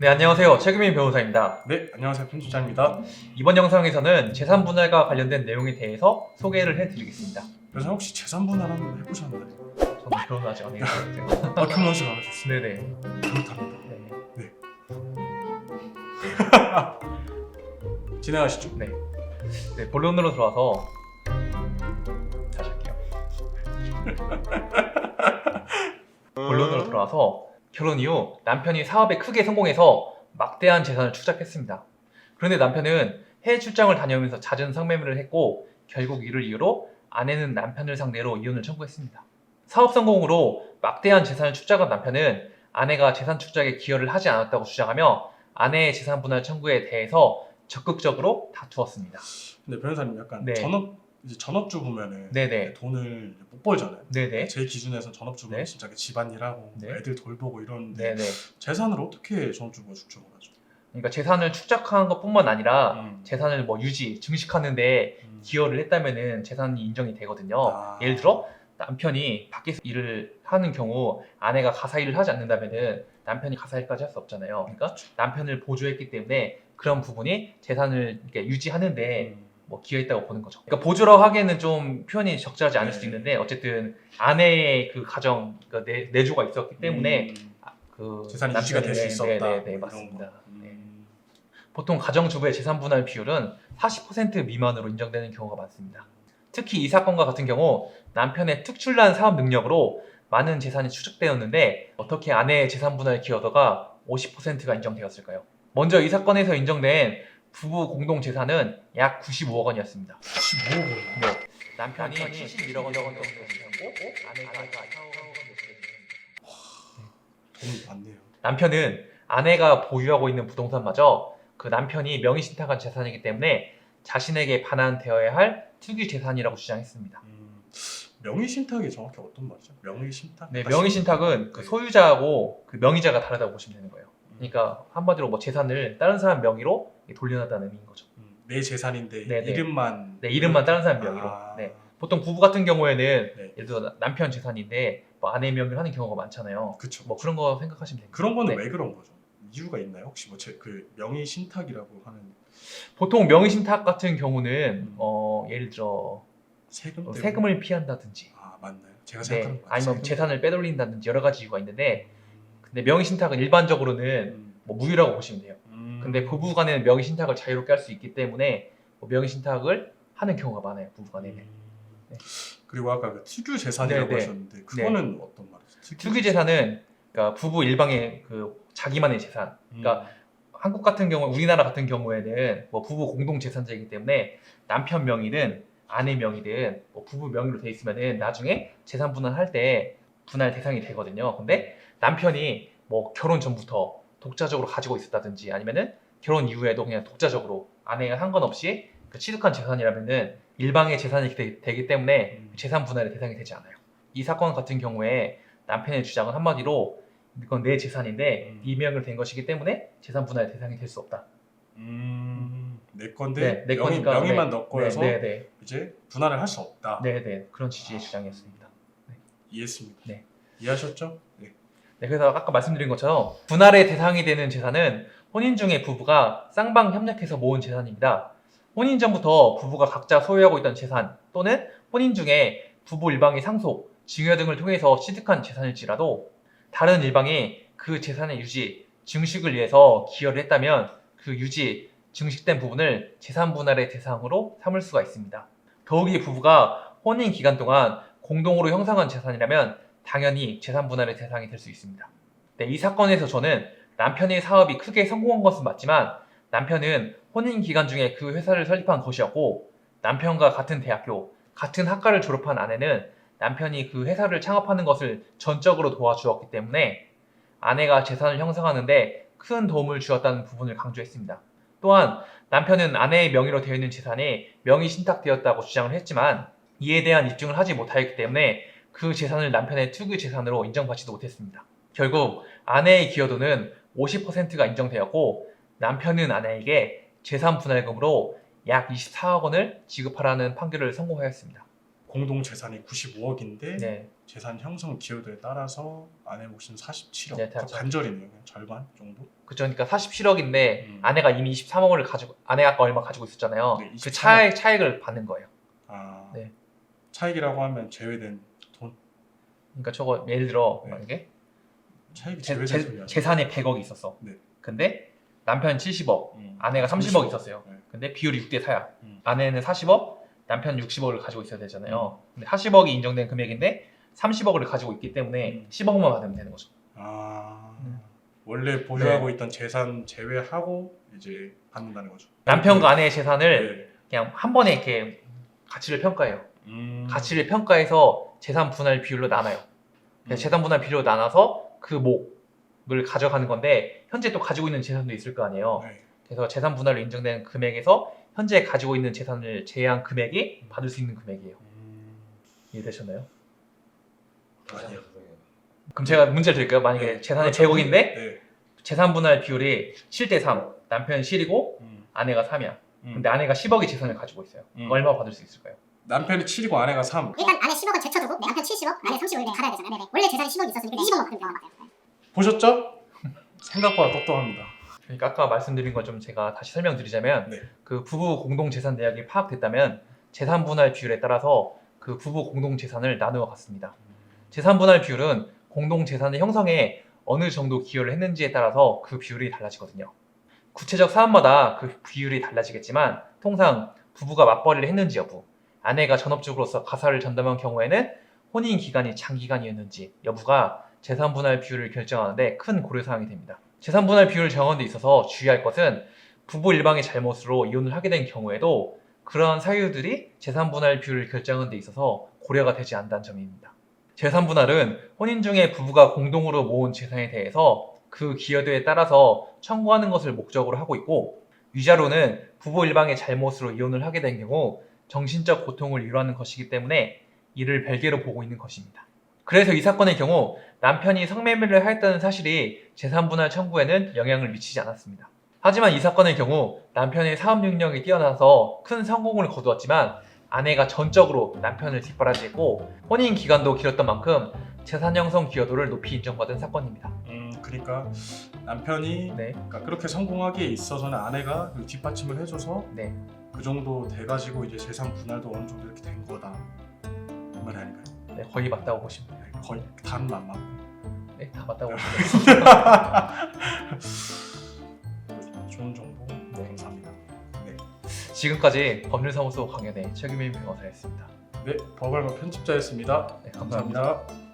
네, 안녕하세요. 최규민 변호사입니다. 네, 안녕하세요. 편집장입니다. 이번 영상에서는 재산 분할과 관련된 내용에 대해서 소개를 해드리겠습니다. 그래서 혹시 재산 분할 한번 해보셨나요? 저는 결혼 아직 안 해봤어요. 아, 결혼하지 않으셨어요? 네네. 그렇답니다. 네. 진행하시죠. 네. 네, 본론으로 들어와서 다시 할게요. 본론으로 들어와서 결혼 이후 남편이 사업에 크게 성공해서 막대한 재산을 축적했습니다. 그런데 남편은 해외 출장을 다녀오면서 잦은 성매매를 했고 결국 이를 이유로 아내는 남편을 상대로 이혼을 청구했습니다. 사업 성공으로 막대한 재산을 축적한 남편은 아내가 재산 축적에 기여를 하지 않았다고 주장하며 아내의 재산 분할 청구에 대해서 적극적으로 다투었습니다. 근데 변호사님 약간 네. 전업 이제 전업주 보면은 네네. 돈을 못 벌잖아요. 네네. 제 기준에서 전업주는 네. 진짜 집안일하고 네. 애들 돌보고 이러는데 네네. 재산을 어떻게 전업주가 축적을 하죠? 그러니까 재산을 축적한 것뿐만 아니라 음. 재산을 뭐 유지, 증식하는데 음. 기여를 했다면은 재산이 인정이 되거든요. 아. 예를 들어 남편이 밖에서 일을 하는 경우 아내가 가사 일을 하지 않는다면은 남편이 가사 일까지 할 수 없잖아요. 그러니까 남편을 보조했기 때문에 그런 부분이 재산을 이렇게 유지하는데 음. 뭐 기여했다고 보는 거죠. 그러니까 보조라고 하기에는 좀 표현이 적절하지 않을 네. 수도 있는데 어쨌든 아내의 그 가정 그 내, 내조가 있었기 때문에 음. 그 재산이 유지가 될 수 남편이- 있었다. 네, 네, 뭐 네, 이런 맞습니다. 거. 음. 네. 보통 가정주부의 재산 분할 비율은 40% 미만으로 인정되는 경우가 많습니다. 특히 이 사건과 같은 경우 남편의 특출난 사업 능력으로 많은 재산이 추적되었는데 어떻게 아내의 재산 분할 기여도가 50%가 인정되었을까요? 먼저 이 사건에서 인정된 부부 공동 재산은 약 95억 원이었습니다. 15억 원. 네. 남편이 71억 원 정도 되고 아내가 4억 원 돈이 많네요. 남편은 아내가 보유하고 있는 부동산마저 그 남편이 명의 신탁한 재산이기 때문에 자신에게 반환되어야 할 특유 재산이라고 주장했습니다. 음. 명의 신탁이 정확히 어떤 말이죠? 명의 신탁? 네, 명의 신탁은 그 네. 소유자하고 그 명의자가 다르다고 보시면 되는 거예요. 음. 그러니까 한마디로 뭐 재산을 다른 사람 명의로 돌려놨다는 의미인 거죠. 음, 내 재산인데 네, 네. 이름만 네, 이름만 다른 사람 명의로. 아. 네. 보통 부부 같은 경우에는 네. 예를 들어 남편 재산인데 뭐 아내 명의로 하는 경우가 많잖아요. 그쵸. 뭐 그런 거 생각하시면 됩니다. 그런 거는 네. 왜 그런 거죠? 이유가 있나요? 혹시 뭐 그 명의 신탁이라고 하는 보통 명의 신탁 같은 경우는 음. 어, 예를 들어 세금 어, 때문에? 세금을 피한다든지 아 맞나요? 제가 네, 생각하는 거? 아니면 세금? 재산을 빼돌린다든지 여러 가지 이유가 있는데 근데 명의 신탁은 일반적으로는 음. 뭐 무효라고 보시면 돼요. 음. 근데 부부간에는 명의 신탁을 자유롭게 할 수 있기 때문에 뭐 명의 신탁을 하는 경우가 많아요. 부부간에는. 음. 네. 그리고 아까 그 특유 재산이라고 네, 네. 하셨는데 그거는 어떤 말이죠? 특유 재산은 그러니까 부부 일방의 그 자기만의 재산. 그러니까 한국 같은 경우, 우리나라 같은 경우에는 뭐 부부 공동 재산제이기 때문에 남편 명의든 아내 명의든 뭐 부부 명의로 돼 있으면은 나중에 재산 분할할 때 분할 대상이 되거든요. 근데 남편이 뭐 결혼 전부터 독자적으로 가지고 있었다든지 아니면은 결혼 이후에도 그냥 독자적으로 아내가 상관없이 그 취득한 재산이라면은 일방의 재산이 되, 되기 때문에 음. 재산 분할의 대상이 되지 않아요. 이 사건 같은 경우에 남편의 주장은 한마디로 이건 내 재산인데 음. 네 명의로 된 것이기 때문에 재산 분할의 대상이 될 수 없다. 음, 내 건데 네, 내 명의, 거니까 명의만 네, 넣고 네, 해서 네, 네, 이제 분할을 할 수 없다. 네, 네 그런 취지의 주장이었습니다. 이해했습니다. 네. 이해하셨죠? 네. 네, 그래서 아까 말씀드린 것처럼 분할의 대상이 되는 재산은 혼인 중에 부부가 쌍방 협력해서 모은 재산입니다. 혼인 전부터 부부가 각자 소유하고 있던 재산 또는 혼인 중에 부부 일방이 상속, 증여 등을 통해서 취득한 재산일지라도 다른 일방이 그 재산의 유지, 증식을 위해서 기여를 했다면 그 유지, 증식된 부분을 재산 분할의 대상으로 삼을 수가 있습니다. 더욱이 부부가 혼인 기간 동안 공동으로 형성한 재산이라면 당연히 재산 분할의 대상이 될 수 있습니다. 네, 이 사건에서 저는 남편의 사업이 크게 성공한 것은 맞지만 남편은 혼인 기간 중에 그 회사를 설립한 것이었고 남편과 같은 대학교, 같은 학과를 졸업한 아내는 남편이 그 회사를 창업하는 것을 전적으로 도와주었기 때문에 아내가 재산을 형성하는데 큰 도움을 주었다는 부분을 강조했습니다. 또한 남편은 아내의 명의로 되어 있는 재산이 명의 신탁되었다고 주장을 했지만 이에 대한 입증을 하지 못하였기 때문에 그 재산을 남편의 특유 재산으로 인정받지도 못했습니다. 결국 아내의 기여도는 50%가 인정되었고 남편은 아내에게 재산 분할금으로 약 24억 원을 지급하라는 판결을 선고하였습니다. 공동 재산이 95억인데 네. 재산 형성 기여도에 따라서 아내 몫은 47억. 네, 그 다- 반절이네요. 그냥 절반 정도. 그죠. 그러니까 47억인데 음. 아내가 이미 23억을 가지고 아내가 아까 얼마 가지고 있었잖아요. 네, 그 23억. 차액 차액을 받는 거예요. 아, 네. 차익이라고 하면 제외된 돈. 그러니까 저거 예를 들어 네. 만약에 차익이 재, 제외된 소리야. 재산이 100억이 있었어. 네. 근데 남편 70억, 음. 아내가 30억 30억. 있었어요. 네. 근데 비율이 6대 4야. 음. 아내는 40억, 남편 60억을 가지고 있어야 되잖아요. 근데 40억이 인정된 금액인데 30억을 가지고 있기 때문에 음. 10억만 받으면 되는 거죠. 아, 음. 원래 보유하고 네. 있던 재산 제외하고 이제 받는다는 거죠. 남편과 아내의 재산을 네. 그냥 한 번에 이렇게 가치를 평가해요. 음. 가치를 평가해서 재산 분할 비율로 나눠요. 음. 재산 분할 비율로 나눠서 그 목을 가져가는 건데 현재 또 가지고 있는 재산도 있을 거 아니에요. 네. 그래서 재산 분할로 인정된 금액에서 현재 가지고 있는 재산을 제외한 금액이 받을 수 있는 금액이에요. 음. 이해되셨나요? 아니요. 그럼 제가 문제를 드릴까요? 만약에 네. 재산이 그렇죠. 100억인데 네. 재산 분할 비율이 7대 3, 남편이 7이고 음. 아내가 3이야. 음. 근데 아내가 10억의 재산을 가지고 있어요. 음. 얼마 받을 수 있을까요? 남편이 7이고 아내가 3. 일단 안에 10억은 제쳐두고 내 남편 70억, 아내 30억 받아야 되잖아요. 네네. 원래 재산이 10억이 있었으니까 20억만 받으면 병원 받아요. 보셨죠? 생각보다 똑똑합니다. 그러니까 아까 말씀드린 것 좀 제가 다시 설명드리자면 네. 그 부부 공동 재산 내역이 파악됐다면 재산 분할 비율에 따라서 그 부부 공동 재산을 나누어 갔습니다. 재산 분할 비율은 공동 재산의 형성에 어느 정도 기여를 했는지에 따라서 그 비율이 달라지거든요. 구체적 사안마다 그 비율이 달라지겠지만 통상 부부가 맞벌이를 했는지 여부, 아내가 전업주부로서 가사를 전담한 경우에는 혼인 기간이 장기간이었는지 여부가 재산 분할 비율을 결정하는데 큰 고려 사항이 됩니다. 재산 분할 비율을 정하는 데 있어서 주의할 것은 부부 일방의 잘못으로 이혼을 하게 된 경우에도 그러한 사유들이 재산 분할 비율을 결정하는 데 있어서 고려가 되지 않는다는 점입니다. 재산 분할은 혼인 중에 부부가 공동으로 모은 재산에 대해서 그 기여도에 따라서 청구하는 것을 목적으로 하고 있고 위자료는 부부 일방의 잘못으로 이혼을 하게 된 경우 정신적 고통을 유발하는 것이기 때문에 이를 별개로 보고 있는 것입니다. 그래서 이 사건의 경우 남편이 성매매를 하였다는 사실이 재산분할 청구에는 영향을 미치지 않았습니다. 하지만 이 사건의 경우 남편의 사업 능력이 뛰어나서 큰 성공을 거두었지만 아내가 전적으로 남편을 뒷바라지했고 혼인 기간도 길었던 만큼 재산 형성 기여도를 높이 인정받은 사건입니다. 음, 그러니까 남편이 네, 그러니까 그렇게 성공하기에 있어서는 아내가 그 뒷받침을 해줘서 네, 그 정도 돼가지고 이제 재산 분할도 어느 정도 이렇게 된 거다. 이 말이 아닌가요? 네, 거의 맞다고 보시면 돼요. 네, 거의 단만 맞고. 네, 다 맞다고 보시면 돼요. 좋은 정보 네. 감사합니다. 네, 지금까지 법률사무소 강연의 최규민 변호사였습니다. 네 버벌버 편집자였습니다. 네, 감사합니다. 감사합니다.